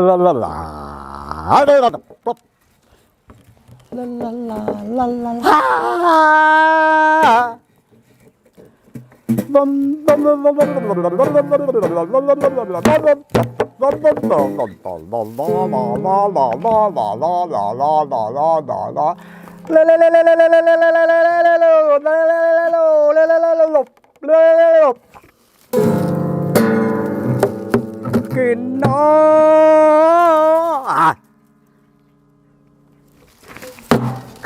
la la la la la la la la la la la la la bum bum bum bum bum bum bum bum bum bum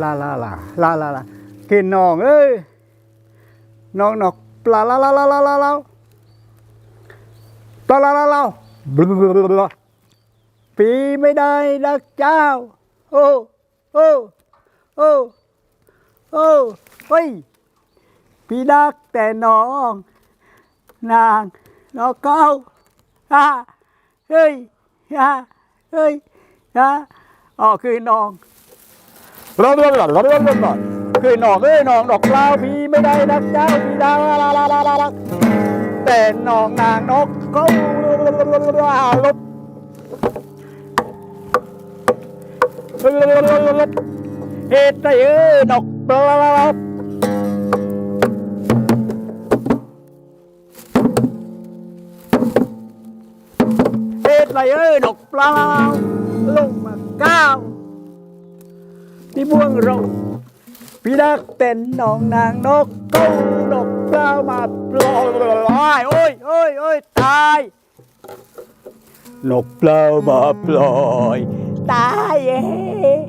ลาลาลาลาลาลาคือน้องเอ้ยน้องนกปลาลาลาลาลาลาลาปลาลาลาลาบลบลาปีไม่ได้ดักเจ้า โอ้โอ้โอ้โอ้เฮ้ยปีดักแต่น้อง นางนอกเก้าฮ่าเฮ้ยฮ่าเฮ้ยฮ่าอ๋อคือน้อง รอรอรอรอรอรอคือน้องเอ้ยน้องดอกเปล่าพี่ไม่ได้ดักเจ้าพี่ดาวลาลาลาลาลาแต่น้องนางนกเขาลบเหตุใดเอ้ยดอกปลาเหตุใดเอ้ยดอกปลา ม่วงเราพี่ดักเต้นน้องนางนกเก้าดอกปลามาปล่อยโอ้ยโอ้ยโอ้ยตายนกเปล่ามาปล่อย ตายเอง